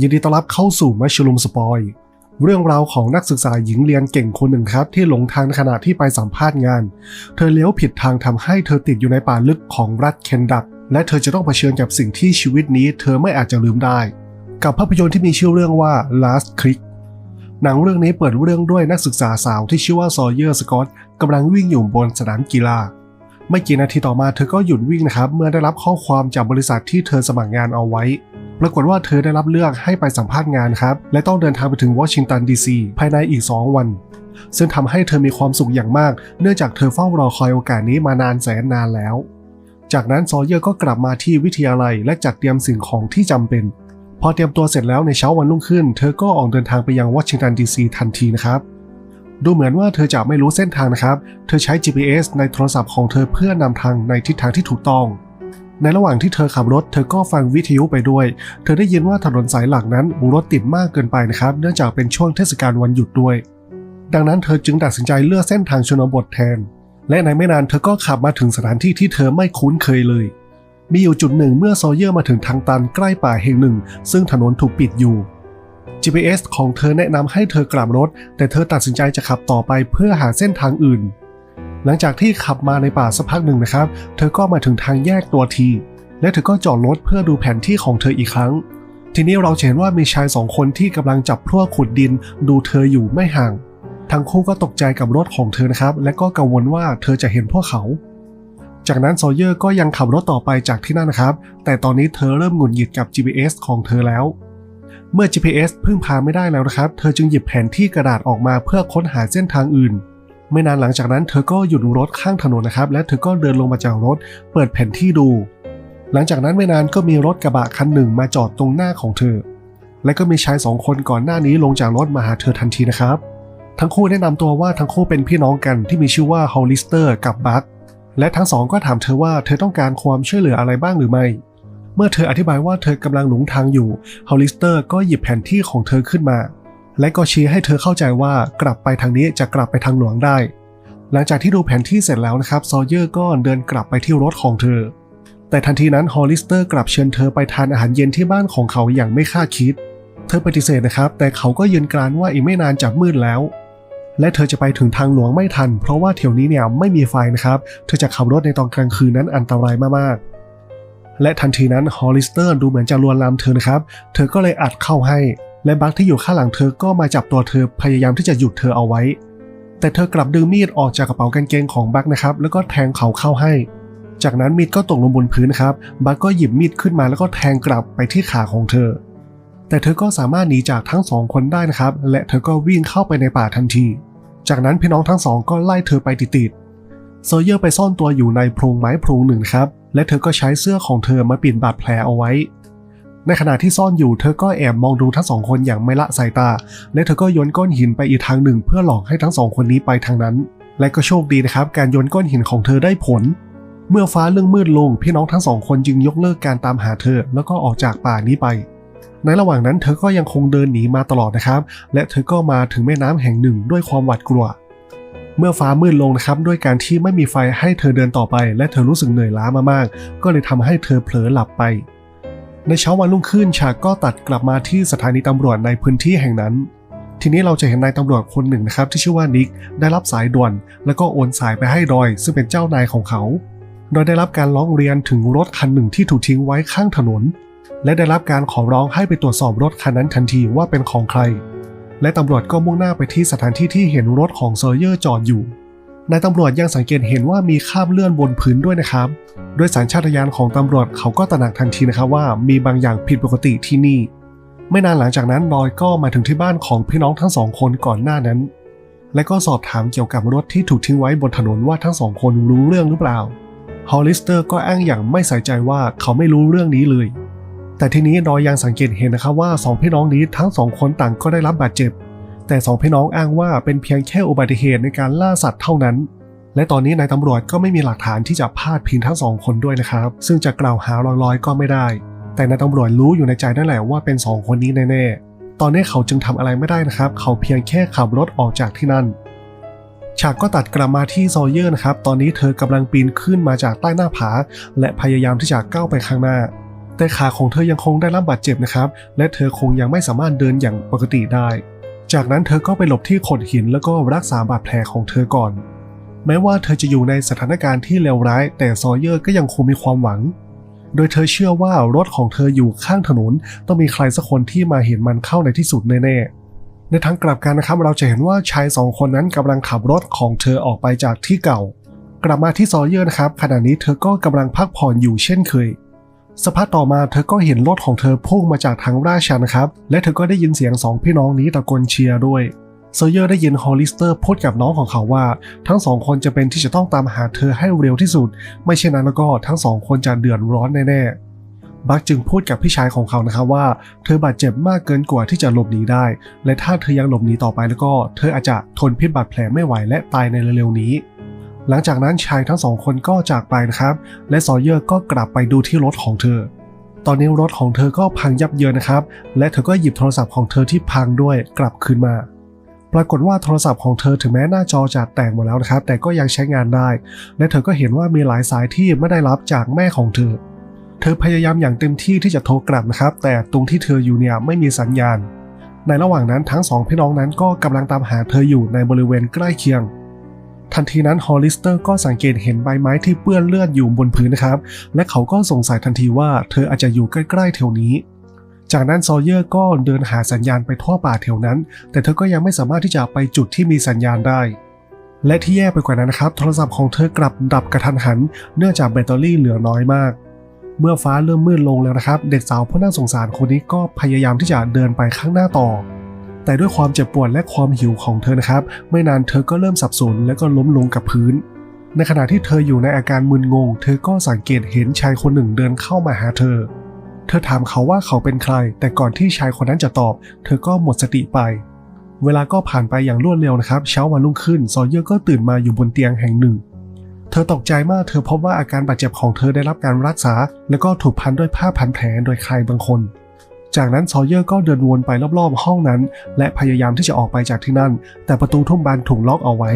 ยินดีต้อนรับเข้าสู่มัชลุมสปอย เรื่องราวของนักศึกษาหญิงเรียนเก่งคนหนึ่งครับ ที่หลงทางในขณะที่ไปสัมภาษณ์งาน เธอเลี้ยวผิดทางทำให้เธอติดอยู่ในป่าลึกของรัฐเคนดัก และเธอจะต้องเผชิญกับสิ่งที่ชีวิตนี้ เธอไม่อาจจะลืมได้ กับภาพยนตร์ที่มีชื่อเรื่องว่า Last Click หนังเรื่องนี้เปิดเรื่องด้วยนักศึกษาสาวที่ชื่อว่าซอเยอร์สกอตกำลังวิ่งอยู่บนสนามกีฬาไม่กี่นาทีต่อมาเธอก็หยุดวิ่งนะครับเมื่อได้รับข้อความจากบริษัทที่เธอสมัครงานเอาไว้ ปรากฏว่าเธอได้รับเลือกให้ไปสัมภาษณ์งานครับ และต้องเดินทางไปถึงวอชิงตันดีซีภายในอีก 2 วัน ซึ่งทำให้เธอมีความสุขอย่างมาก เนื่องจากเธอเฝ้ารอคอยโอกาสนี้มานานแสนนานแล้ว จากนั้นซอเยอร์ก็กลับมาที่วิทยาลัยและจัดเตรียมสิ่งของที่จำเป็น พอเตรียมตัวเสร็จแล้วในเช้าวันรุ่งขึ้น เธอก็ออกเดินทางไปยังวอชิงตันดีซีทันทีนะครับดูเหมือนว่าเธอจะไม่รู้เส้นทางนะครับ เธอใช้ GPS ในโทรศัพท์ของเธอเพื่อนำทางในทิศทางที่ถูกต้อง ในระหว่างที่เธอขับรถเธอก็ฟังวิทยุไปด้วย เธอได้ยินว่าถนนสายหลักนั้นรถติดมากเกินไปนะครับ เนื่องจากเป็นช่วงเทศกาลวันหยุดด้วย ดังนั้นเธอจึงตัดสินใจเลือกเส้นทางชนบทแทน และในไม่นานเธอก็ขับมาถึงสถานที่ที่เธอไม่คุ้นเคยเลย มีอยู่จุดหนึ่งเมื่อโซเยอร์มาถึงทางตันใกล้ป่าแห่งหนึ่ง ซึ่งถนนถูกปิดอยู่ GPS ของเธอแนะนำให้เธอกลับรถ แต่เธอตัดสินใจจะขับต่อไปเพื่อหาเส้นทางอื่น หลังจากที่ขับมาในป่าสักพักหนึ่งนะครับ เธอก็มาถึงทางแยกตัวที และเธอก็จอดรถเพื่อดูแผนที่ของเธออีกครั้ง ทีนี้เราจะเห็นว่ามีชายสองคนที่กำลังจับพลั่วขุดดิน ดูเธออยู่ไม่ห่าง ทั้งคู่ก็ตกใจกับรถของเธอนะครับ และก็กังวลว่าเธอจะเห็นพวกเขา จากนั้นโซเยอร์ก็ยังขับรถต่อไปจากที่นั่นนะครับ แต่ตอนนี้เธอเริ่มหงุดหงิดกับ GPS ของเธอแล้วเมื่อ GPS พึ่งพาไม่ได้แล้วนะครับ เธอจึงหยิบแผนที่กระดาษออกมาเพื่อค้นหาเส้นทางอื่น ไม่นานหลังจากนั้นเธอก็หยุดรถข้างถนนนะครับ และเธอก็เดินลงมาจากรถ เปิดแผนที่ดู หลังจากนั้นไม่นานก็มีรถกระบะคันหนึ่งมาจอดตรงหน้าของเธอ และก็มีชายสองคนก่อนหน้านี้ลงจากรถมาหาเธอทันทีนะครับ ทั้งคู่แนะนำตัวว่าทั้งคู่เป็นพี่น้องกันที่มีชื่อว่าฮอลลิสเตอร์กับบัคและทั้งสองก็ถามเธอว่าเธอต้องการความช่วยเหลืออะไรบ้างหรือไม่เมื่อเธออธิบายว่าเธอกำลังหลงทางอยู่ฮอลลิสเตอร์ก็หยิบแผนที่ของเธอขึ้นมา และก็ชี้ให้เธอเข้าใจว่ากลับไปทางนี้จะกลับไปทางหลวงได้ หลังจากที่ดูแผนที่เสร็จแล้วนะครับซอเยอร์ก็เดินกลับไปที่รถของเธอ แต่ทันทีนั้นฮอลลิสเตอร์กลับเชิญเธอไปทานอาหารเย็นที่บ้านของเขาอย่างไม่คาดคิด เธอปฏิเสธนะครับ แต่เขาก็ยืนกรานว่าอีกไม่นานจะมืดแล้ว และเธอจะไปถึงทางหลวงไม่ทัน เพราะว่าแถวนี้เนี่ยไม่มีไฟนะครับ เธอจะขับรถในตอนกลางคืนนั้นอันตรายมากๆและทันทีนั้นฮอลลิสเตอร์ดูเหมือนจะลวนลามเธอนะครับ เธอก็เลยอัดเข้าให้ และบัคที่อยู่ข้างหลังเธอก็มาจับตัวเธอพยายามที่จะหยุดเธอเอาไว้ แต่เธอกลับดึงมีดออกจากกระเป๋ากางเกงของบัคนะครับ แล้วก็แทงเขาเข้าให้ จากนั้นมีดก็ตกลงบนพื้นครับ บัคก็หยิบมีดขึ้นมาแล้วก็แทงกลับไปที่ขาของเธอ แต่เธอก็สามารถหนีจากทั้งสองคนได้นะครับ และเธอก็วิ่งเข้าไปในป่าทันที จากนั้นพี่น้องทั้งสองก็ไล่เธอไปติดๆโซเยอร์ไปซ่อนตัวอยู่ในโพรงไม้โพรงหนึ่งครับ และเธอก็ใช้เสื้อของเธอมาปิดบาดแผลเอาไว้ ในขณะที่ซ่อนอยู่เธอก็แอบมองดูทั้งสองคนอย่างไม่ละสายตา และเธอก็โยนก้อนหินไปอีกทางหนึ่ง เพื่อหลอกให้ทั้งสองคนนี้ไปทางนั้น และก็โชคดีนะครับ การโยนก้อนหินของเธอได้ผล เมื่อฟ้าเรื่องมืดลง พี่น้องทั้งสองคนจึงยกเลิกการตามหาเธอ แล้วก็ออกจากป่านี้ไป ในระหว่างนั้นเธอก็ยังคงเดินหนีมาตลอดนะครับ และเธอก็มาถึงแม่น้ำแห่งหนึ่งด้วยความหวาดกลัว เมื่อฟ้ามืดลงนะครับด้วยการที่ไม่มีไฟให้เธอเดินต่อไป และเธอรู้สึกเหนื่อยล้ามากๆก็เลยทำให้เธอเผลอหลับไป ในเช้าวันรุ่งขึ้นฉากก็ตัดกลับมาที่สถานีตำรวจในพื้นที่แห่งนั้น ทีนี้เราจะเห็นนายตำรวจคนหนึ่งนะครับที่ชื่อว่านิกได้รับสายด่วน แล้วก็โอนสายไปให้ดอย ซึ่งเป็นเจ้านายของเขา โดยได้รับการร้องเรียนถึงรถคันหนึ่งที่ถูกทิ้งไว้ข้างถนน และได้รับการขอร้องให้ไปตรวจสอบรถคันนั้นทันทีว่าเป็นของใคร และตำรวจก็มุ่งหน้าไปที่สถานที่ที่เห็นรถของโซอร์เยอร์จอดอยู่ นายตำรวจยังสังเกตเห็นว่ามีคราบเลื่อนบนพื้นด้วยนะครับด้วยสัญชาตญาณของตำรวจเขาก็ตระหนักทันทีนะครับว่ามีบางอย่างผิดปกติที่นี่ ไม่นานหลังจากนั้นดอยก็มาถึงที่บ้านของพี่น้องทั้งสองคนก่อนหน้านั้น และก็สอบถามเกี่ยวกับรถที่ถูกทิ้งไว้บนถนนว่าทั้งสองคนรู้เรื่องหรือเปล่า ฮอลลิสเตอร์ก็อ้างอย่างไม่ใส่ใจว่าเขาไม่รู้เรื่องนี้เลย แต่ทีนี้ดอยยังสังเกตเห็นนะครับว่าสองพี่น้องนี้ทั้งสองคนต่างก็ได้รับบาดเจ็บ แต่สองพี่น้องอ้างว่าเป็นเพียงแค่อุบัติเหตุในการล่าสัตว์เท่านั้น และตอนนี้นายตำรวจก็ไม่มีหลักฐานที่จะพาดพิงทั้งสองคนด้วยนะครับ ซึ่งจะกล่าวหาลอยๆก็ไม่ได้ แต่นายตำรวจรู้อยู่ในใจนั่นแหละว่าเป็นสองคนนี้แน่ๆ ตอนนี้เขาจึงทำอะไรไม่ได้นะครับ เขาเพียงแค่ขับรถออกจากที่นั่น ฉากก็ตัดกลับมาที่โซเยอร์นะครับ ตอนนี้เธอกำลังปีนขึ้นมาจากใต้หน้าผา และพยายามที่จะก้าวไปข้างหน้าแต่ขาของเธอยังคงได้รับบาดเจ็บนะครับ และเธอคงยังไม่สามารถเดินอย่างปกติได้ จากนั้นเธอก็ไปหลบที่โขดหินแล้วก็รักษาบาดแผลของเธอก่อน แม้ว่าเธอจะอยู่ในสถานการณ์ที่เลวร้าย แต่ซอเยอร์ก็ยังคงมีความหวัง โดยเธอเชื่อว่ารถของเธออยู่ข้างถนน ต้องมีใครสักคนที่มาเห็นมันเข้าในที่สุดแน่ๆ ในทางกลับกันนะครับเราจะเห็นว่าชายสองคนนั้นกำลังขับรถของเธอออกไปจากที่เก่า กลับมาที่ซอเยอร์นะครับขณะนี้เธอก็กำลังพักผ่อนอยู่เช่นเคย สภาพต่อมาเธอก็เห็นรถของเธอพุ่งมาจากทางราชันครับ และเธอก็ได้ยินเสียงสองพี่น้องนี้ตะโกนเชียร์ด้วยโซเยอร์ได้ยินฮอลลิสเตอร์พูดกับน้องของเขาว่า ทั้งสองคนจะเป็นที่จะต้องตามหาเธอให้เร็วที่สุด ไม่เช่นนั้นแล้วก็ทั้งสองคนจะเดือดร้อนแน่ๆบัคจึงพูดกับพี่ชายของเขานะครับว่า เธอบาดเจ็บมากเกินกว่าที่จะหลบหนีได้ และถ้าเธอยังหลบหนีต่อไปแล้วก็ เธออาจจะทนพิษบาดแผลไม่ไหวและตายในเร็วๆนี้ หลังจากนั้นชายทั้งสองคนก็จากไปนะครับ และซอเยอร์ก็กลับไปดูที่รถของเธอ ตอนนี้รถของเธอก็พังยับเยินนะครับ และเธอก็หยิบโทรศัพท์ของเธอที่พังด้วยกลับคืนมา ปรากฏว่าโทรศัพท์ของเธอถึงแม้หน้าจอจะแตกหมดแล้วนะครับ แต่ก็ยังใช้งานได้ และเธอก็เห็นว่ามีหลายสายที่ไม่ได้รับจากแม่ของเธอ เธอพยายามอย่างเต็มที่ที่จะโทรกลับนะครับ แต่ตรงที่เธออยู่เนี่ยไม่มีสัญญาณ ในระหว่างนั้นทั้งสองพี่น้องนั้นก็กำลังตามหาเธออยู่ในบริเวณใกล้เคียง ทันทีนั้นฮอลลิสเตอร์ก็สังเกตเห็นใบไม้ที่เปื้อนเลือดอยู่บนพื้นนะครับ และเขาก็สงสัยทันทีว่าเธออาจจะอยู่ใกล้ๆแถวนี้ จากนั้นซอเยอร์ก็เดินหาสัญญาณไปทั่วป่าแถวนั้น แต่เธอก็ยังไม่สามารถที่จะไปจุดที่มีสัญญาณได้ และที่แย่ไปกว่านั้นนะครับ โทรศัพท์ของเธอกลับดับกระทันหัน เนื่องจากแบตเตอรี่เหลือน้อยมาก เมื่อฟ้าเริ่มมืดลงแล้วนะครับ เด็กสาวผู้น่าสงสารคนนี้ก็พยายามที่จะเดินไปข้างหน้าต่อ แต่ด้วยความเจ็บปวดและความหิวของเธอนะครับ ไม่นานเธอก็เริ่มสับสนและก็ล้มลงกับพื้น ในขณะที่เธออยู่ในอาการมึนงง เธอก็สังเกตเห็นชายคนหนึ่งเดินเข้ามาหาเธอ เธอถามเขาว่าเขาเป็นใคร แต่ก่อนที่ชายคนนั้นจะตอบ เธอก็หมดสติไป เวลาก็ผ่านไปอย่างรวดเร็วนะครับ เช้าวันรุ่งขึ้นซอเยอร์ก็ตื่นมาอยู่บนเตียงแห่งหนึ่งเธอตกใจมากเธอพบว่าอาการบาดเจ็บของเธอได้รับการรักษา แล้วก็ถูกพันด้วยผ้าพันแผลโดยใครบางคน จากนั้นซอเยอร์ก็เดินวนไปรอบๆห้องนั้น และพยายามที่จะออกไปจากที่นั่น แต่ประตูทุ่มบานถูกล็อกเอาไว้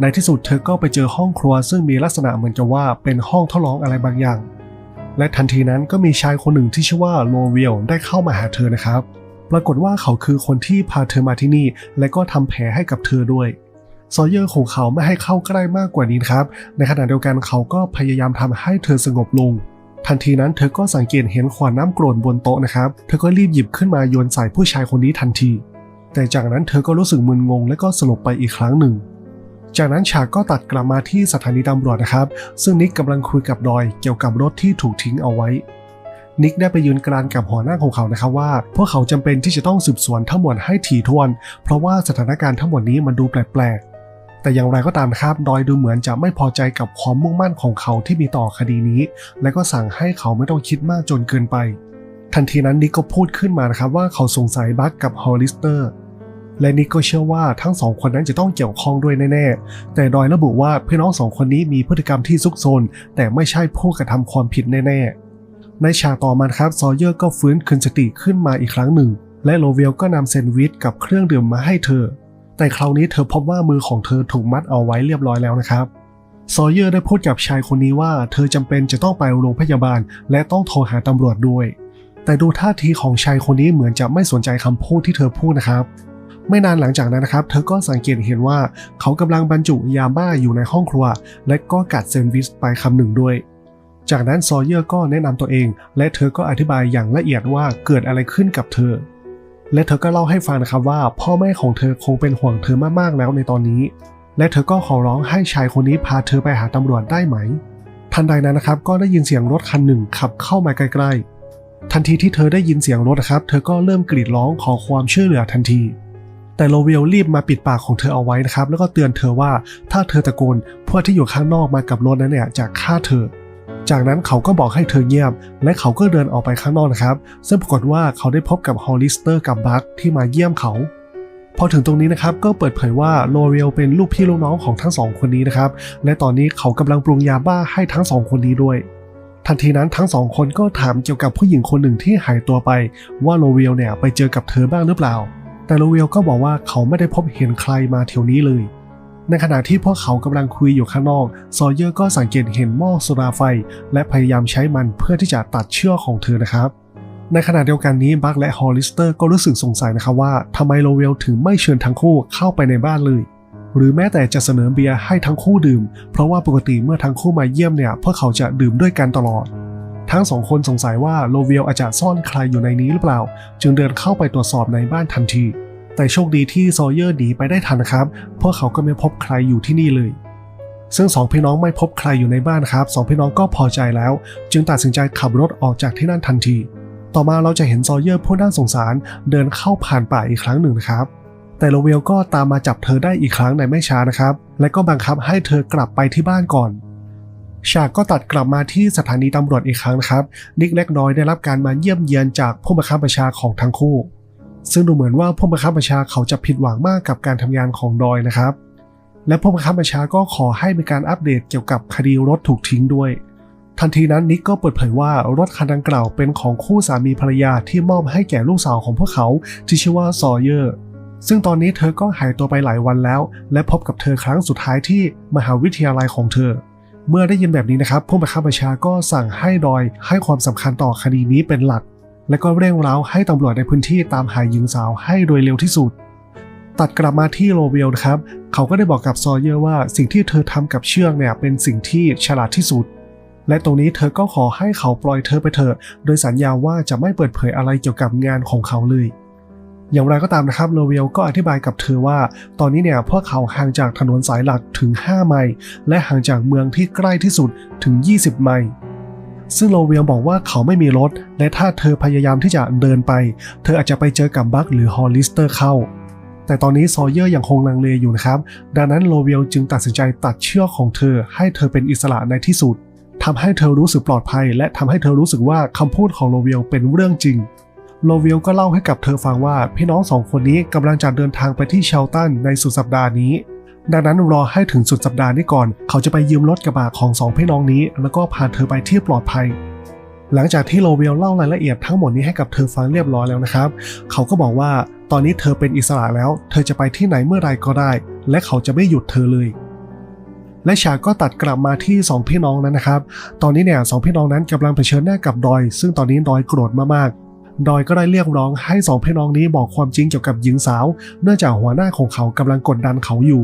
ในที่สุดเธอก็ไปเจอห้องครัวซึ่งมีลักษณะเหมือนกับว่าเป็นห้องทดลองอะไรบางอย่าง และทันทีนั้นก็มีชายคนหนึ่งที่ชื่อว่าโลเวลได้เข้ามาหาเธอนะครับ ปรากฏว่าเขาคือคนที่พาเธอมาที่นี่ และก็ทำแผลให้กับเธอด้วยซอเยอร์ของเขาไม่ให้เข้าใกล้มากกว่านี้ครับ ในขณะเดียวกันเขาก็พยายามทำให้เธอสงบลง ทันทีนั้นเธอก็สังเกตเห็นขวดน้ำกรดบนโต๊ะนะครับ เธอก็รีบหยิบขึ้นมาโยนใส่ผู้ชายคนนี้ทันที แต่จากนั้นเธอก็รู้สึกมึนงงและก็สลบไปอีกครั้งหนึ่ง จากนั้นฉากก็ตัดกลับมาที่สถานีตำรวจนะครับ ซึ่งนิกกำลังคุยกับดอยเกี่ยวกับรถที่ถูกทิ้งเอาไว้ นิกได้ไปยืนกรานกับหัวหน้าของเขานะครับว่า พวกเขาจำเป็นที่จะต้องสืบสวนทั้งหมดให้ถี่ถ้วน เพราะว่าสถานการณ์ทั้งหมดนี้มันดูแปลกๆ แต่อย่างไรก็ตามครับดอยดูเหมือนจะไม่พอใจกับความมุ่งมั่นของเขาที่มีต่อคดีนี้ และก็สั่งให้เขาไม่ต้องคิดมากจนเกินไป ทันทีนั้นนิกก็พูดขึ้นมานะครับว่าเขาสงสัยบัคกับฮอลลิสเตอร์และนิกก็เชื่อว่าทั้งสองคนนั้นจะต้องเกี่ยวข้องด้วยแน่ๆ แต่ดอยระบุว่าพี่น้องสองคนนี้มีพฤติกรรมที่ซุกซนแต่ไม่ใช่ผู้กระทำความผิดแน่ๆ ในฉากต่อมาครับซอเยอร์ก็ฟื้นคืนสติขึ้นมาอีกครั้งหนึ่ง และโลเวลก็นำแซนด์วิชกับเครื่องดื่มมาให้เธอ แต่คราวนี้เธอพบว่ามือของเธอถูกมัดเอาไว้เรียบร้อยแล้วนะครับซอเยอร์ได้พูดกับชายคนนี้ว่าเธอจำเป็นจะต้องไปโรงพยาบาล และต้องโทรหาตำรวจด้วย แต่ดูท่าทีของชายคนนี้เหมือนจะไม่สนใจคำพูดที่เธอพูดนะครับ ไม่นานหลังจากนั้นนะครับ เธอก็สังเกตเห็นว่าเขากำลังบรรจุยาบ้าอยู่ในห้องครัว และก็กัดแซนด์วิชไปคำหนึ่งด้วย จากนั้นซอเยอร์ก็แนะนำตัวเอง และเธอก็อธิบายอย่างละเอียดว่าเกิดอะไรขึ้นกับเธอ และเธอก็เล่าให้ฟังนะครับว่าพ่อแม่ของเธอคงเป็นห่วงเธอมากๆแล้วในตอนนี้ และเธอก็ขอร้องให้ชายคนนี้พาเธอไปหาตำรวจได้ไหม ทันใดนั้นนะครับก็ได้ยินเสียงรถคันหนึ่งขับเข้ามาใกล้ๆ ทันทีที่เธอได้ยินเสียงรถนะครับเธอก็เริ่มกรีดร้องขอความช่วยเหลือทันที แต่โลเวลรีบมาปิดปากของเธอเอาไว้นะครับแล้วก็เตือนเธอว่าถ้าเธอตะโกนพวกที่อยู่ข้างนอกมากับรถนั้นเนี่ยจะฆ่าเธอ จากนั้นเขาก็บอกให้เธอเงียบ และเขาก็เดินออกไปข้างนอกนะครับ ซึ่งปรากฏว่าเขาได้พบกับฮอลลิสเตอร์กับบัคที่มาเยี่ยมเขา พอถึงตรงนี้นะครับก็เปิดเผยว่าโลเรลเป็นลูกพี่ลูกน้องของทั้งสองคนนี้นะครับ และตอนนี้เขากำลังปรุงยาบ้าให้ทั้งสองคนนี้ด้วยทันทีนั้นทั้งสองคนก็ถามเกี่ยวกับผู้หญิงคนหนึ่งที่หายตัวไป ว่าโลเวลเนี่ยไปเจอกับเธอบ้างหรือเปล่า แต่โลเวลก็บอกว่าเขาไม่ได้พบเห็นใครมาแถวนี้เลย ในขณะที่พวกเขากำลังคุยอยู่ข้างนอก ซอยเยอร์ก็สังเกตเห็นหม้อโซดาไฟ และพยายามใช้มันเพื่อที่จะตัดเชือกของเธอนะครับ ในขณะเดียวกันนี้บัคและฮอลลิสเตอร์ก็รู้สึกสงสัยนะครับว่าทำไมโลเวลถึงไม่เชิญทั้งคู่เข้าไปในบ้านเลย หรือแม้แต่จะเสนอเบียร์ให้ทั้งคู่ดื่ม เพราะว่าปกติเมื่อทั้งคู่มาเยี่ยมเนี่ยพวกเขาจะดื่มด้วยกันตลอดทั้งสองคนสงสัยว่าโลเวลอาจจะซ่อนใครอยู่ในนี้หรือเปล่า จึงเดินเข้าไปตรวจสอบในบ้านทันที แต่โชคดีที่ซอเยอร์หนีไปได้ทันนะครับพวกเขาก็ไม่พบใครอยู่ที่นี่เลย ซึ่งสองพี่น้องไม่พบใครอยู่ในบ้านครับสองพี่น้องก็พอใจแล้ว จึงตัดสินใจขับรถออกจากที่นั่นทันที ต่อมาเราจะเห็นซอเยอร์ผู้น่าสงสารเดินเข้าผ่านป่าอีกครั้งหนึ่งนะครับ แต่โลเวลก็ตามมาจับเธอได้อีกครั้งในไม่ช้านะครับ และก็บังคับให้เธอกลับไปที่บ้านก่อนฉากก็ตัดกลับมาที่สถานีตำรวจอีกครั้งนะครับ นิกเล็กน้อยได้รับการมาเยี่ยมเยียนจากผู้บังคับบัญชาของทั้งคู่ ซึ่งดูเหมือนว่าผู้บังคับบัญชาเขาจะผิดหวังมากกับการทำงานของดอยนะครับ และผู้บังคับบัญชาก็ขอให้มีการอัปเดตเกี่ยวกับคดีรถถูกทิ้งด้วย ทันทีนั้นนิกก็เปิดเผยว่ารถคันดังกล่าวเป็นของคู่สามีภรรยาที่มอบให้แก่ลูกสาวของพวกเขาที่ชื่อว่าซอเยอร์ซึ่งตอนนี้เธอก็หายตัวไปหลายวันแล้ว และพบกับเธอครั้งสุดท้ายที่มหาวิทยาลัยของเธอ เมื่อได้ยินแบบนี้นะครับผู้บังคับบัญชาก็สั่งให้ดอยให้ความสำคัญต่อคดีนี้เป็นหลัก และก็เร่งร้าให้ตำรวจในพื้นที่ตามหาหญิงสาวให้โดยเร็วที่สุด ตัดกลับมาที่โรเวลนะครับ เขาก็ได้บอกกับซอเยอร์ว่าสิ่งที่เธอทำกับเชือกเนี่ยเป็นสิ่งที่ฉลาดที่สุด และตรงนี้เธอก็ขอให้เขาปล่อยเธอไปเถอะ โดยสัญญาว่าจะไม่เปิดเผยอะไรเกี่ยวกับงานของเขาเลยอย่างไรก็ตามนะครับโรเวลก็อธิบายกับเธอว่า ตอนนี้เนี่ยพวกเขาห่างจากถนนสายหลักถึง 5 ไมล์และห่างจากเมืองที่ใกล้ที่สุดถึง 20 ไมล์ ซึ่งโลเวียลบอกว่าเขาไม่มีรถ และถ้าเธอพยายามที่จะเดินไป เธออาจจะไปเจอกับบัคหรือฮอลลิสเตอร์เข้า แต่ตอนนี้ซอเยอร์ยังคงลังเลอยู่นะครับ ดังนั้นโลเวียลจึงตัดสินใจตัดเชือกของเธอ ให้เธอเป็นอิสระในที่สุดทำให้เธอรู้สึกปลอดภัย และทำให้เธอรู้สึกว่าคำพูดของโลเวียลเป็นเรื่องจริงโลเวลก็เล่าให้กับเธอฟังว่าพี่น้องสองคนนี้กำลังจะเดินทางไปที่เชลตันในสุดสัปดาห์นี้ ดังนั้นรอให้ถึงสุดสัปดาห์นี้ก่อน เขาจะไปยืมรถกระบะของสองพี่น้องนี้ แล้วก็พาเธอไปที่ปลอดภัย หลังจากที่โลเวลเล่ารายละเอียดทั้งหมดนี้ให้กับเธอฟังเรียบร้อยแล้วนะครับ เขาก็บอกว่าตอนนี้เธอเป็นอิสระแล้ว เธอจะไปที่ไหนเมื่อไรก็ได้ และเขาจะไม่หยุดเธอเลยและฉากก็ตัดกลับมาที่สองพี่น้องนั้นนะครับ ตอนนี้เนี่ยสองพี่น้องนั้นกำลังเผชิญหน้ากับดอย ซึ่งตอนนี้ดอยโกรธมากๆ ดอยก็ได้เรียกร้องให้สองพี่น้องนี้บอกความจริงเกี่ยวกับหญิงสาว เนื่องจากหัวหน้าของเขากำลังกดดันเขาอยู่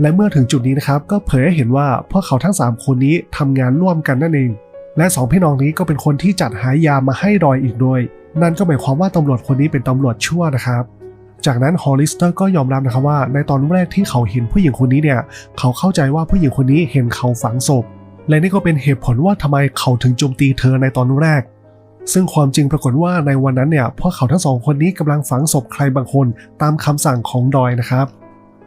และเมื่อถึงจุดนี้นะครับก็เผยให้เห็นว่าพวกเขาทั้ง 3 คนนี้ทำงานร่วมกันนั่นเอง และสองพี่น้องนี้ก็เป็นคนที่จัดหายามาให้ดอยอีกด้วย นั่นก็หมายความว่าตำรวจคนนี้เป็นตำรวจชั่วนะครับจากนั้นฮอลลิสเตอร์ก็ยอมรับนะครับว่า ในตอนแรกที่เขาเห็นผู้หญิงคนนี้เนี่ย เขาเข้าใจว่าผู้หญิงคนนี้เห็นเขาฝังศพ และนี่ก็เป็นเหตุผลว่าทำไมเขาถึงโจมตีเธอในตอนแรก ซึ่งความจริงปรากฏว่าในวันนั้นเนี่ยพวกเขาทั้งสองคนนี้กำลังฝังศพใครบางคนตามคำสั่งของดอยนะครับ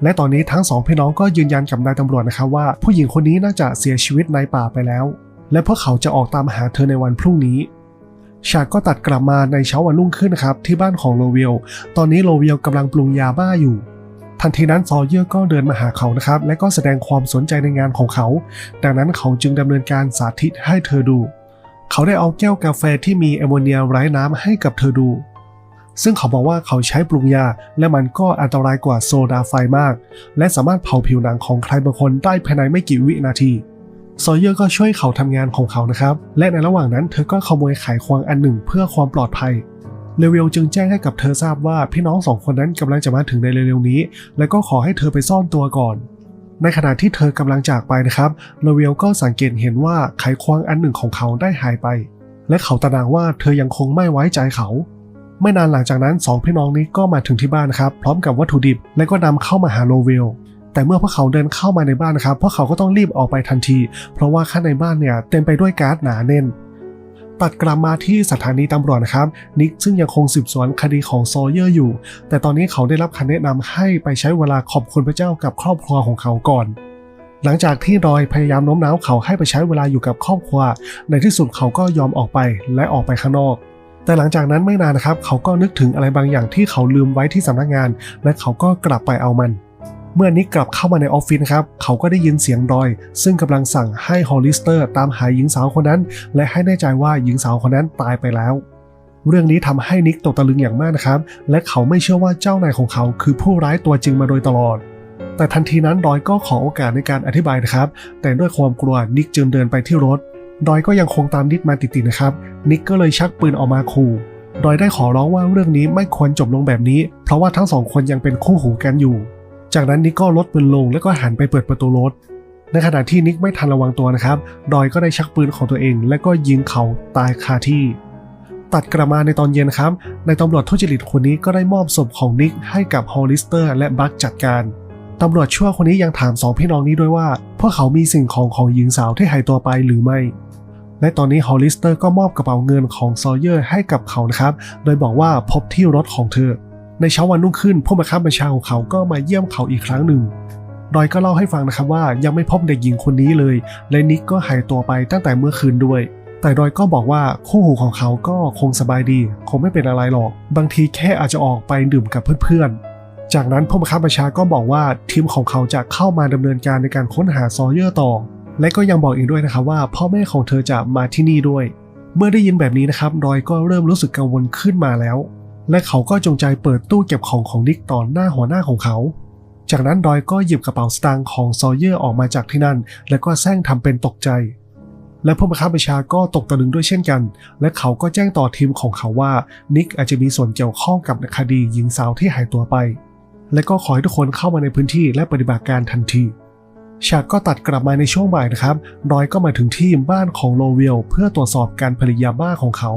และตอนนี้ทั้งสองพี่น้องก็ยืนยันกับนายตำรวจนะครับว่าผู้หญิงคนนี้น่าจะเสียชีวิตในป่าไปแล้ว และพวกเขาจะออกตามหาเธอในวันพรุ่งนี้ฉากก็ตัดกลับมาในเช้าวันรุ่งขึ้นนะครับที่บ้านของโลเวล ตอนนี้โลเวลกำลังปรุงยาบ้าอยู่ ทันทีนั้นซอเยอร์ก็เดินมาหาเขานะครับ และก็แสดงความสนใจในงานของเขา ดังนั้นเขาจึงดำเนินการสาธิตให้เธอดู เขาได้เอาแก้วกาแฟที่มีแอมโมเนียไร้น้ำให้กับเธอดู ซึ่งเขาบอกว่าเขาใช้ปรุงยา และมันก็อันตรายกว่าโซดาไฟมาก และสามารถเผาผิวหนังของใครบางคนได้ภายในไม่กี่วินาทีซอเยอร์ก็ช่วยเขาทำงานของเขานะครับ และในระหว่างนั้นเธอก็ขโมยไขควงอันหนึ่งเพื่อความปลอดภัยเลเวลจึงแจ้งให้กับเธอทราบว่าพี่น้องสองคนนั้นกำลังจะมาถึงในเร็วๆนี้ และก็ขอให้เธอไปซ่อนตัวก่อน ในขณะที่เธอกำลังจากไปนะครับเลเวลก็สังเกตเห็นว่าไขควงอันหนึ่งของเขาได้หายไป และเขาตระหนักว่าเธอยังคงไม่ไว้ใจเขา ไม่นานหลังจากนั้นสองพี่น้องนี้ก็มาถึงที่บ้านครับพร้อมกับวัตถุดิบและก็นำเข้ามาหาโลเวลแต่เมื่อพวกเขาเดินเข้ามาในบ้านนะครับพวกเขาก็ต้องรีบออกไปทันที เพราะว่าข้างในบ้านเนี่ยเต็มไปด้วยก๊าซหนาแน่น ตัดกลับมาที่สถานีตำรวจนะครับ นิกซึ่งยังคงสืบสวนคดีของโซเยอร์อยู่ แต่ตอนนี้เขาได้รับคำแนะนำให้ไปใช้เวลาขอบคุณพระเจ้ากับครอบครัวของเขาก่อน หลังจากที่ดอยพยายามโน้มน้าวเขาให้ไปใช้เวลาอยู่กับครอบครัว ในที่สุดเขาก็ยอมออกไปและออกไปข้างนอก แต่หลังจากนั้นไม่นานนะครับ เขาก็นึกถึงอะไรบางอย่างที่เขาลืมไว้ที่สำนักงาน และเขาก็กลับไปเอามัน เมื่อนิกกลับเข้ามาในออฟฟิศนะครับ เขาก็ได้ยินเสียงดอย ซึ่งกำลังสั่งให้ฮอลลิสเตอร์ตามหาหญิงสาวคนนั้น และให้แน่ใจว่าหญิงสาวคนนั้นตายไปแล้ว เรื่องนี้ทำให้นิกตกตะลึงอย่างมากนะครับ และเขาไม่เชื่อว่าเจ้านายของเขา คือผู้ร้ายตัวจริงมาโดยตลอดแต่ทันทีนั้นดอยก็ขอโอกาสในการอธิบายนะครับ แต่ด้วยความกลัวนิกจึงเดินไปที่รถ ดอยก็ยังคงตามนิกมาติดๆนะครับ นิกก็เลยชักปืนออกมาขู่ดอยได้ขอร้องว่าเรื่องนี้ไม่ควรจบลงแบบนี้ เพราะว่าทั้งสองคนยังเป็นคู่หูกันอยู่ จากนั้นนิกก็ลดปืนลงแล้วก็หันไปเปิดประตูรถ ในขณะที่นิกไม่ทันระวังตัวนะครับ ดอยก็ได้ชักปืนของตัวเอง และก็ยิงเขาตายคาที่ ตัดกลับมาในตอนเย็นครับ ในตำรวจทุจริตคนนี้ก็ได้มอบศพของนิกให้กับฮอลลิสเตอร์ และบัคจัดการ ตำรวจชั่วคนนี้ยังถามสองพี่น้องนี้ด้วยว่า พวกเขามีสิ่งของของหญิงสาวที่หายตัวไปหรือไม่ และตอนนี้ฮอลลิสเตอร์ก็มอบกระเป๋าเงินของซอเยอร์ให้กับเขานะครับ โดยบอกว่าพบที่รถของเธอ ในเช้าวันรุ่งขึ้นผู้บังคับบัญชาของเขาก็มาเยี่ยมเขาอีกครั้งหนึ่งดอยก็เล่าให้ฟังนะครับว่ายังไม่พบเด็กหญิงคนนี้เลย และนิกก็หายตัวไปตั้งแต่เมื่อคืนด้วย แต่ดอยก็บอกว่าคู่หูของเขาก็คงสบายดี คงไม่เป็นอะไรหรอก บางทีแค่อาจจะออกไปดื่มกับเพื่อนๆ จากนั้นผู้บังคับบัญชาก็บอกว่าทีมของเขาจะเข้ามาดำเนินการในการค้นหาซอเยอร์ต่อ และก็ยังบอกอีกด้วยนะครับว่า พ่อแม่ของเธอจะมาที่นี่ด้วย เมื่อได้ยินแบบนี้นะครับดอยก็เริ่มรู้สึกกังวลขึ้นมาแล้ว และเขาก็จงใจเปิดตู้เก็บของของนิกต่อหน้าหัวหน้าของเขา จากนั้นดอยก็หยิบกระเป๋าสตางค์ของซอเยอร์ออกมาจากที่นั่น แล้วก็แซงทำเป็นตกใจ และผู้บังคับบัญชาก็ตกตะลึงด้วยเช่นกัน และเขาก็แจ้งต่อทีมของเขาว่านิกอาจจะมีส่วนเกี่ยวข้องกับคดีหญิงสาวที่หายตัวไป และก็ขอให้ทุกคนเข้ามาในพื้นที่และปฏิบัติการทันที ฉากก็ตัดกลับมาในช่วงบ่ายนะครับ ดอยก็มาถึงที่บ้านของโลเวลเพื่อตรวจสอบการผลิตยาบ้าของเขา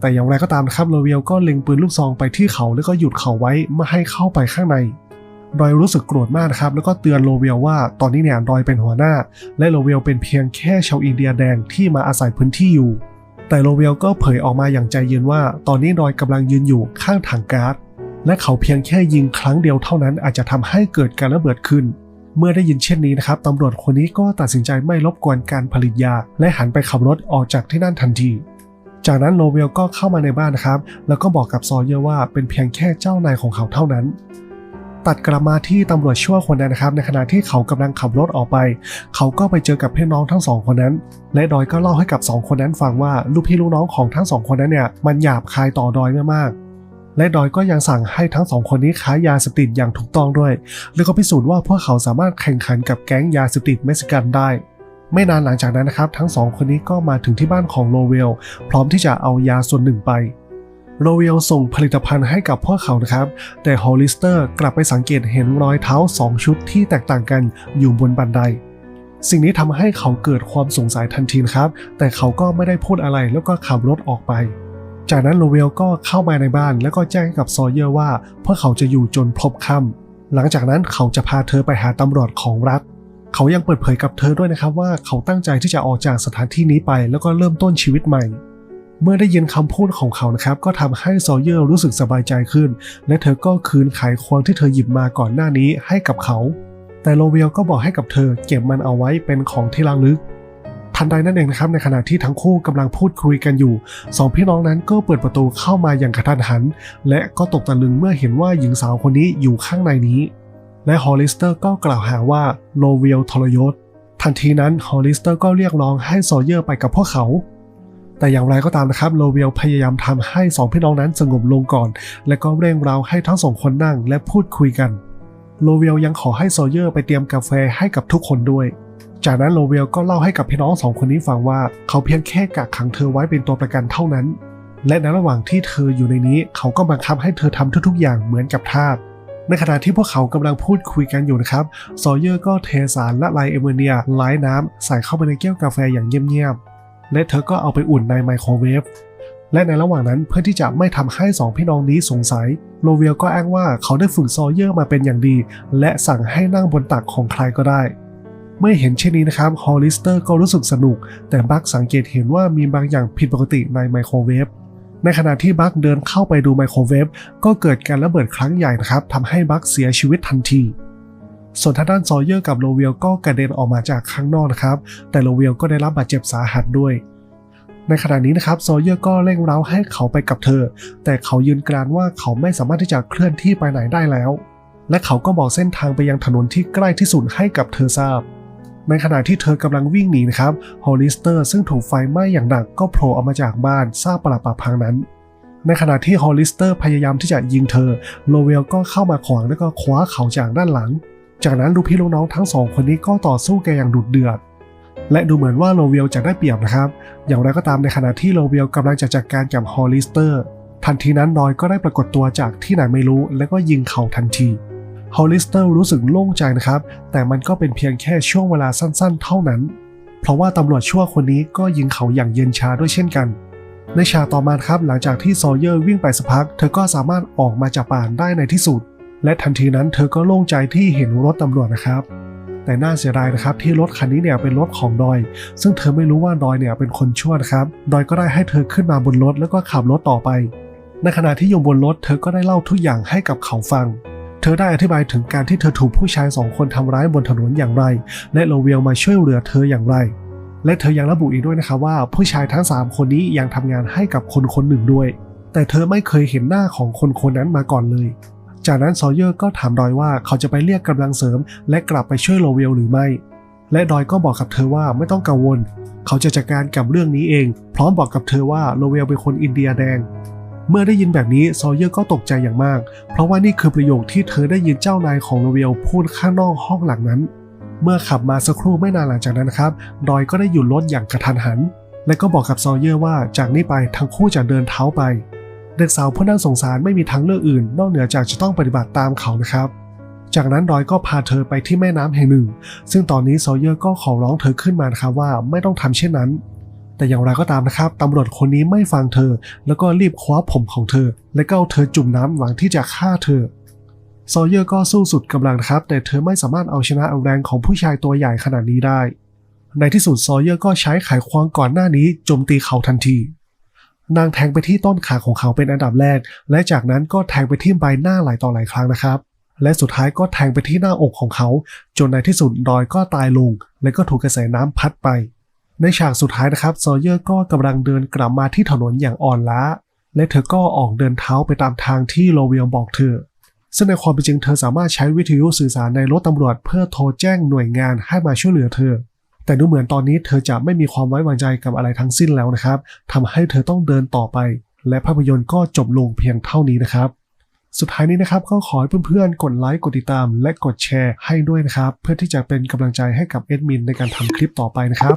แต่อย่างไรก็ตามนะครับโลเวลก็เล็งปืนลูกซองไปที่เขาแล้วก็หยุดเขาไว้ไม่ให้เข้าไปข้างในดอยรู้สึกโกรธมากนะครับ แล้วก็เตือนโลเวลว่าตอนนี้เนี่ยดอยเป็นหัวหน้า และโลเวลเป็นเพียงแค่ชาวอินเดียแดงที่มาอาศัยพื้นที่อยู่ แต่โลเวลก็เผยออกมาอย่างใจเย็นว่า ตอนนี้ดอยกำลังยืนอยู่ข้างถังก๊าซ และเขาเพียงแค่ยิงครั้งเดียวเท่านั้นอาจจะทำให้เกิดการระเบิดขึ้น เมื่อได้ยินเช่นนี้นะครับตำรวจคนนี้ก็ตัดสินใจไม่รบกวนการผลิตยา และหันไปขับรถออกจากที่นั่นทันที จากนั้นโลเวลก็เข้ามาในบ้านนะครับ แล้วก็บอกกับซอเยอร์ว่าเป็นเพียงแค่เจ้านายของเขาเท่านั้นตัดกลับมาที่ตำรวจชั่วคนนั้นนะครับในขณะที่เขากำลังขับรถออกไป เขาก็ไปเจอกับพี่น้องทั้งสองคนนั้น และดอยก็เล่าให้กับสองคนนั้นฟังว่าลูกพี่ลูกน้องของทั้งสองคนนั้นเนี่ยมันหยาบคายต่อดอยมากๆ และดอยก็ยังสั่งให้ทั้งสองคนนี้ค้ายาเสพติดอย่างถูกต้องด้วย แล้วก็พิสูจน์ว่าพวกเขาสามารถแข่งขันกับแก๊งยาเสพติดเม็กซิกันได้ ไม่นานหลังจากนั้นนะครับ ทั้งสองคนนี้ก็มาถึงที่บ้านของโลเวล พร้อมที่จะเอายาส่วนหนึ่งไปโรเวลส่งผลิตภัณฑ์ให้กับพวกเขานะครับ แต่ฮอลลิสเตอร์กลับไปสังเกตเห็นรอยเท้า 2 ชุดที่แตกต่างกันอยู่บนบันได สิ่งนี้ทำให้เขาเกิดความสงสัยทันทีนครับ แต่เขาก็ไม่ได้พูดอะไรแล้วก็ขับรถออกไป จากนั้นโรเวลก็เข้ามาในบ้านแล้วก็แจ้งกับซอเยอร์ว่าพวกเขาจะอยู่จนพบค่ำหลังจากนั้นเขาจะพาเธอไปหาตำรวจของรัฐ เขายังเปิดเผยกับเธอด้วยนะครับว่าเขาตั้งใจที่จะออกจากสถานที่นี้ไป แล้วก็เริ่มต้นชีวิตใหม่ เมื่อได้ยินคำพูดของเขานะครับ ก็ทำให้ซอเยอร์รู้สึกสบายใจขึ้น และเธอก็คืนขายควงที่เธอหยิบมาก่อนหน้านี้ให้กับเขา แต่โลเวลก็บอกให้กับเธอเก็บมันเอาไว้เป็นของที่ระลึก ทันใดนั่นเองนะครับในขณะที่ทั้งคู่กำลังพูดคุยกันอยู่สองพี่น้องนั้นก็เปิดประตูเข้ามาอย่างกระทันหัน และก็ตกตะลึงเมื่อเห็นว่าหญิงสาวคนนี้อยู่ข้างในนี้ และฮอลลิสเตอร์ก็กล่าวหาว่าโลเวลทรยศทันทีนั้นฮอลลิสเตอร์ก็เรียกร้องให้ซอเยอร์ไปกับพวกเขาแต่อย่างไรก็ตามนะครับโลเวลพยายามทำให้สองพี่น้องนั้นสงบลงก่อน และก็เร่งเร้าให้ทั้งสองคนนั่งและพูดคุยกัน โลเวลยังขอให้โซเยอร์ไปเตรียมกาแฟให้กับทุกคนด้วย จากนั้นโลเวลก็เล่าให้กับพี่น้องสองคนนี้ฟังว่าเขาเพียงแค่กักขังเธอไว้เป็นตัวประกันเท่านั้น และในระหว่างที่เธออยู่ในนี้ เขาก็บังคับให้เธอทำทุกๆอย่างเหมือนกับทาสในขณะที่พวกเขากำลังพูดคุยกันอยู่นะครับซอเยอร์ก็เทสารละลายเอเมเนียไล้น้ำใส่เข้าไปในแก้วกาแฟอย่างเงียบๆและเธอก็เอาไปอุ่นในไมโครเวฟและในระหว่างนั้นเพื่อที่จะไม่ทำให้สองพี่น้องนี้สงสัย โลเวลก็อ้างว่าเขาได้ฝึกซอเยอร์มาเป็นอย่างดี และสั่งให้นั่งบนตักของใครก็ได้ เมื่อเห็นเช่นนี้นะครับฮอลลิสเตอร์ก็รู้สึกสนุก แต่บัคสังเกตเห็นว่ามีบางอย่างผิดปกติในไมโครเวฟในขณะที่บัคเดินเข้าไปดูไมโครเวฟก็เกิดการระเบิดครั้งใหญ่นะครับทำให้บัคเสียชีวิตทันที ส่วนทางด้านซอเยอร์กับโลเวลก็กระเด็นออกมาจากข้างนอกนะครับ แต่โลเวลก็ได้รับบาดเจ็บสาหัสด้วย ในขณะนี้นะครับซอเยอร์ก็เร่งเร้าให้เขาไปกับเธอ แต่เขายืนกรานว่าเขาไม่สามารถที่จะเคลื่อนที่ไปไหนได้แล้ว และเขาก็บอกเส้นทางไปยังถนนที่ใกล้ที่สุดให้กับเธอทราบ ในขณะที่เธอกำลังวิ่งหนีนะครับฮอลลิสเตอร์ซึ่งถูกไฟไหม้อย่างหนักก็โผล่ออกมาจากบ้านซากปลักปลักพังนั้น ในขณะที่ฮอลลิสเตอร์พยายามที่จะยิงเธอ โลเวลก็เข้ามาขวางแล้วก็คว้าเขาจากด้านหลัง จากนั้นลูกพี่ลูกน้องทั้งสองคนนี้ก็ต่อสู้กันอย่างดุเดือด และดูเหมือนว่าโลเวลจะได้เปรียบนะครับ อย่างไรก็ตามในขณะที่โลเวลกำลังจะจัดการกับฮอลลิสเตอร์ ทันทีนั้นดอยก็ได้ปรากฏตัวจากที่ไหนไม่รู้ แล้วก็ยิงเขาทันที ฮอลลิสเตอร์รู้สึกโล่งใจนะครับ แต่มันก็เป็นเพียงแค่ช่วงเวลาสั้นๆ เท่านั้น เพราะว่าตำรวจชั่วคนนี้ก็ยิงเขาอย่างเย็นชาด้วยเช่นกัน ในฉากต่อมาครับหลังจากที่โซเยอร์วิ่งไปสักพัก เธอก็สามารถออกมาจากป่าได้ในที่สุด และทันทีนั้นเธอก็โล่งใจที่เห็นรถตำรวจนะครับแต่น่าเสียดายนะครับที่รถคันนี้เนี่ยเป็นรถของดอย ซึ่งเธอไม่รู้ว่าดอยเนี่ยเป็นคนชั่วนะครับ ดอยก็ได้ให้เธอขึ้นมาบนรถแล้วก็ขับรถต่อไป ในขณะที่อยู่บนรถเธอก็ได้เล่าทุกอย่างให้กับเขาฟัง เธอได้อธิบายถึงการที่เธอถูกผู้ชายสองคนทำร้ายบนถนนอย่างไร และโลเวลมาช่วยเหลือเธออย่างไร และเธอยังระบุอีกด้วยนะครับว่าผู้ชายทั้ง 3 คนนี้ยังทำงานให้กับคนคนหนึ่งด้วย แต่เธอไม่เคยเห็นหน้าของคนคนนั้นมาก่อนเลย จากนั้นซอเยอร์ก็ถามดอยว่าเขาจะไปเรียกกำลังเสริม และกลับไปช่วยโลเวลหรือไม่ และดอยก็บอกกับเธอว่าไม่ต้องกังวล เขาจะจัดการกับเรื่องนี้เอง พร้อมบอกกับเธอว่าโลเวลเป็นคนอินเดียแดง เมื่อได้ยินแบบนี้ซอเยอร์ก็ตกใจอย่างมาก เพราะว่านี่คือประโยคที่เธอได้ยินเจ้านายของโลเวลพูดข้างนอกห้องหลังนั้น เมื่อขับมาสักครู่ไม่นานหลังจากนั้นครับดอยก็ได้หยุดรถอย่างกระทันหัน และก็บอกกับซอเยอร์ว่าจากนี้ไปทั้งคู่จะเดินเท้าไป เด็กสาวผู้น่าสงสารไม่มีทางเลือกอื่น นอกเหนือจากจะต้องปฏิบัติตามเขานะครับ จากนั้นดอยก็พาเธอไปที่แม่น้ำแห่งหนึ่ง ซึ่งตอนนี้ซอเยอร์ก็ขอร้องเธอขึ้นมานะครับว่าไม่ต้องทำเช่นนั้น แต่อย่างไรก็ตามนะครับตำรวจคนนี้ไม่ฟังเธอ แล้วก็รีบคว้าผมของเธอ และก็เอาเธอจุ่มน้ำหวังที่จะฆ่าเธอซอเยอร์ก็สู้สุดกำลังนะครับ แต่เธอไม่สามารถเอาชนะแรงของผู้ชายตัวใหญ่ขนาดนี้ได้ ในที่สุดซอเยอร์ก็ใช้ไขควงก่อนหน้านี้โจมตีเขาทันที นางแทงไปที่ต้นขาของเขาเป็นอันดับแรก และจากนั้นก็แทงไปที่ใบหน้าหลายต่อหลายครั้งนะครับ และสุดท้ายก็แทงไปที่หน้าอกของเขา จนในที่สุดดอยก็ตายลง และก็ถูกกระแสน้ำพัดไป ในฉากสุดท้ายนะครับซอเยอร์ก็กำลังเดินกลับมาที่ถนนอย่างอ่อนล้า และเธอก็ออกเดินเท้าไปตามทางที่โลเวลบอกเธอ ซึ่งในความเป็นจริงเธอสามารถใช้วิทยุสื่อสารในรถตำรวจเพื่อโทรแจ้งหน่วยงานให้มาช่วยเหลือเธอ แต่ดูเหมือนตอนนี้เธอจะไม่มีความไว้วางใจกับอะไรทั้งสิ้นแล้วนะครับทำให้เธอต้องเดินต่อไป และภาพยนตร์ก็จบลงเพียงเท่านี้นะครับสุดท้ายนี้นะครับก็ขอให้เพื่อนๆ กดไลค์กดติดตาม และกดแชร์ให้ด้วยนะครับ เพื่อที่จะเป็นกำลังใจให้กับเอดมินในการทำคลิปต่อไปนะครับ